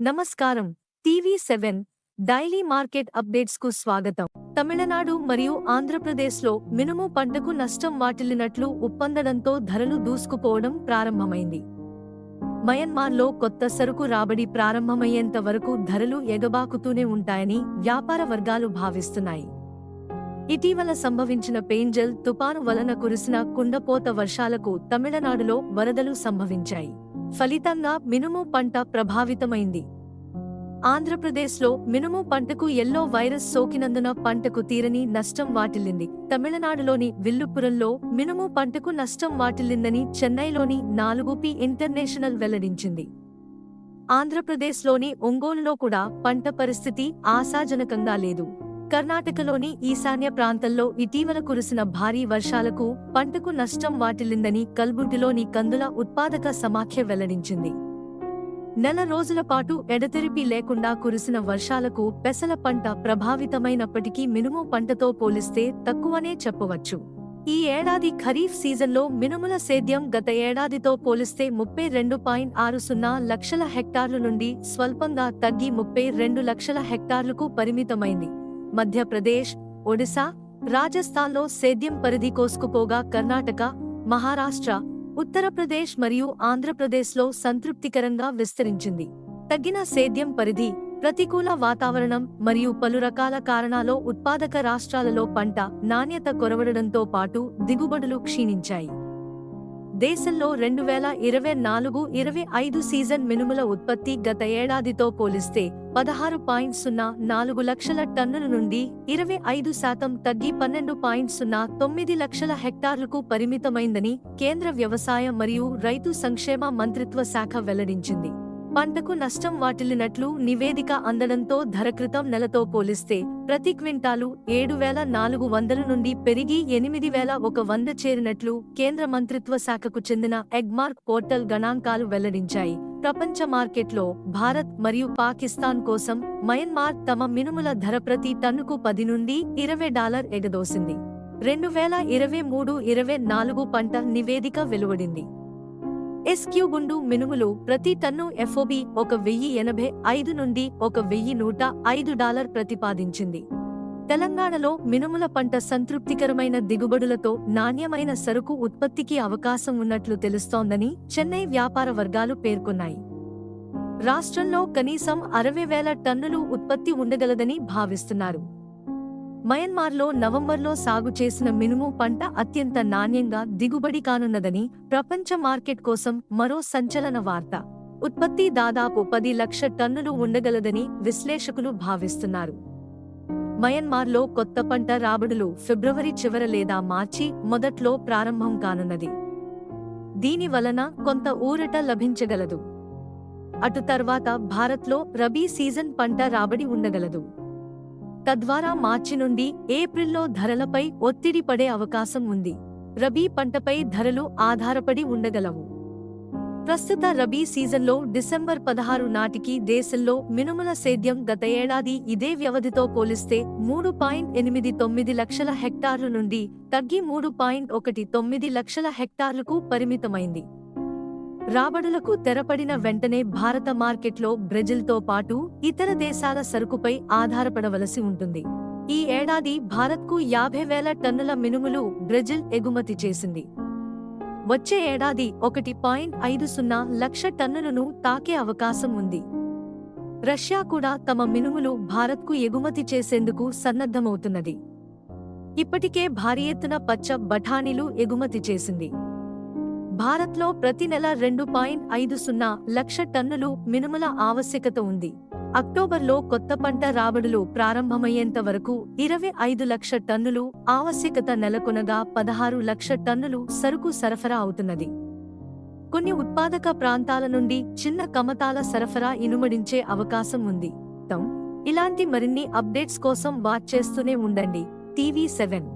నమస్కారం. TV seven daily market అప్డేట్స్కు స్వాగతం. తమిళనాడు మరియు ఆంధ్రప్రదేశ్లో మినుము పంటకు నష్టం వాటిల్లినట్లు ఒప్పందడంతో ధరలు దూసుకుపోవడం ప్రారంభమైంది. మయన్మార్లో కొత్త సరుకు రాబడి ప్రారంభమయ్యేంత వరకు ధరలు ఎగబాకుతూనే ఉంటాయని వ్యాపార వర్గాలు భావిస్తున్నాయి. ఇటీవల సంభవించిన పేంజల్ తుపాను వలన కురిసిన కుండపోత వర్షాలకు తమిళనాడులో వరదలు సంభవించాయి. ఫలితంగా మినుము పంట ప్రభావితమైంది. ఆంధ్రప్రదేశ్లో మినుము పంటకు ఎల్లో వైరస్ సోకినందున పంటకు తీరని నష్టం వాటిల్లింది. తమిళనాడులోని విల్లుపురంలో మినుము పంటకు నష్టం వాటిల్లిందని చెన్నైలోని నాలుగు పి ఇంటర్నేషనల్ వెల్లడించింది. ఆంధ్రప్రదేశ్లోని ఒంగోలులో కూడా పంట పరిస్థితి ఆశాజనకంగా లేదు. కర్ణాటకలోని ఈశాన్య ప్రాంతంలో ఇటీవల కురిసిన భారీ వర్షాలకు పంటకు నష్టం వాటిల్లిందని కల్బుర్గిలోని కందుల ఉత్పాదక సమాఖ్య వెల్లడించింది. నెల రోజుల పాటు ఎడతెరిపి లేకుండా కురిసిన వర్షాలకు పెసల పంట ప్రభావితమైనప్పటికీ మినుము పంటతో పోలిస్తే తక్కువనే చెప్పవచ్చు. ఈ ఏడాది ఖరీఫ్ సీజన్లో మినుముల సేద్యం గత ఏడాదితో పోలిస్తే ముప్పై రెండు పాయింట్ ఆరు సున్నా లక్షల హెక్టార్ల నుండి స్వల్పంగా తగ్గి ముప్పై రెండు లక్షల హెక్టార్లకు పరిమితమైంది. మధ్యప్రదేశ్ ఒడిశా రాజస్థాన్లో సేద్యం పరిధి కోసుకుపోగా కర్ణాటక మహారాష్ట్ర ఉత్తరప్రదేశ్ మరియు ఆంధ్రప్రదేశ్లో సంతృప్తికరంగా విస్తరించింది. తగ్గిన సేద్యం పరిధి ప్రతికూల వాతావరణం మరియు పలు రకాల కారణాలో ఉత్పాదక రాష్ట్రాలలో పంట నాణ్యత కొరవడడంతో పాటు దిగుబడులు క్షీణించాయి. దేశంలో రెండు వేల ఇరవై నాలుగు ఇరవై ఐదు సీజన్ మినుముల ఉత్పత్తి గత ఏడాదితో పోలిస్తే పదహారు పాయింట్ సున్నా నాలుగు లక్షల టన్నుల నుండి ఇరవై ఐదు శాతం తగ్గి పన్నెండు పాయింట్ సున్నా తొమ్మిది లక్షల హెక్టార్లకు పరిమితమైందని కేంద్ర వ్యవసాయ మరియు రైతు సంక్షేమ మంత్రిత్వ శాఖ వెల్లడించింది. పంటకు నష్టం వాటిల్లినట్లు నివేదిక అందడంతో ధర క్రితం నెలతో పోలిస్తే ప్రతి క్వింటాలు ఏడు వేల నాలుగు వందల నుండి పెరిగి ఎనిమిది వేల ఒక వంద చేరినట్లు కేంద్ర మంత్రిత్వ శాఖకు చెందిన ఎగ్మార్క్ పోర్టల్ గణాంకాలు వెల్లడించాయి. ప్రపంచ మార్కెట్లో భారత్ మరియు పాకిస్తాన్ కోసం మయన్మార్ తమ మినుముల ధర ప్రతి టన్నుకు పది నుండి ఇరవై డాలర్ ఎగదోసింది. రెండు వేల ఇరవై మూడు ఇరవై నాలుగు పంట నివేదిక వెలువడింది. ఎస్క్యూ గుండు మినుములు ప్రతి టన్ను ఎఫ్ఓబి ఒక వెయ్యి ఎనభై ఐదు నుండి ఒక వెయ్యి నూట ఐదు డాలర్ ప్రతిపాదించింది. తెలంగాణలో మినుముల పంట సంతృప్తికరమైన దిగుబడులతో నాణ్యమైన సరుకు ఉత్పత్తికి అవకాశం ఉన్నట్లు తెలుస్తోందని చెన్నై వ్యాపార వర్గాలు పేర్కొన్నాయి. రాష్ట్రంలో కనీసం అరవై వేల టన్నులు ఉత్పత్తి ఉండగలదని భావిస్తున్నారు. మయన్మార్లో నవంబర్లో సాగు చేసిన మినుము పంట అత్యంత నాణ్యంగా దిగుబడి కానున్నదని ప్రపంచ మార్కెట్ కోసం మరో సంచలన వార్త. ఉత్పత్తి దాదాపు పది లక్ష టన్నులు ఉండగలదని విశ్లేషకులు భావిస్తున్నారు. మయన్మార్లో కొత్త పంట రాబడులు ఫిబ్రవరి చివర లేదా మార్చి మొదట్లో ప్రారంభం కానున్నది. దీని వలన కొంత ఊరట లభించగలదు. అటు తర్వాత భారత్లో రబీ సీజన్ పంట రాబడి ఉండగలదు. తద్వారా మార్చి నుండి ఏప్రిల్లో ధరలపై ఒత్తిడి పడే అవకాశం ఉంది. రబీ పంటపై ధరలు ఆధారపడి ఉండగలవు. ప్రస్తుత రబీ సీజన్లో డిసెంబర్ పదహారు నాటికి దేశంలో మినుముల సేద్యం గత ఏడాది ఇదే వ్యవధితో పోలిస్తే మూడు పాయింట్ ఎనిమిది తొమ్మిది లక్షల హెక్టార్లు నుండి తగ్గి మూడు పాయింట్ ఒకటి తొమ్మిది లక్షల హెక్టార్లకు పరిమితమైంది. రాబడులకు తెరపడిన వెంటనే భారత మార్కెట్లో బ్రెజిల్తో పాటు ఇతర దేశాల సరుకుపై ఆధారపడవలసి ఉంటుంది. ఈ ఏడాది భారత్కు యాభై వేల టన్నుల మినుములు బ్రెజిల్ ఎగుమతి చేసింది. వచ్చే ఏడాది ఒకటి పాయింట్ ఐదు సున్నా లక్ష టన్నులను తాకే అవకాశం ఉంది. రష్యా కూడా తమ మినుములు భారత్కు ఎగుమతి చేసేందుకు సన్నద్ధమవుతున్నది. ఇప్పటికే భారీ ఎత్తున పచ్చ బఠానీలు ఎగుమతి చేసింది. భారత్లో ప్రతి నెల రెండు పాయింట్ ఐదు సున్నా లక్ష టన్నులు మినుముల ఆవశ్యకత ఉంది. అక్టోబర్లో కొత్త పంట రాబడులు ప్రారంభమయ్యేంత వరకు ఇరవై ఐదు లక్ష టన్నులు ఆవశ్యకత నెలకొనగా పదహారు లక్ష టన్నులు సరుకు సరఫరా అవుతున్నది. కొన్ని ఉత్పాదక ప్రాంతాల నుండి చిన్న కమతాల సరఫరా ఇనుమడించే అవకాశం ఉంది. ఇలాంటి మరిన్ని అప్డేట్స్ కోసం వాచ్ చేస్తూనే ఉండండి. TV seven.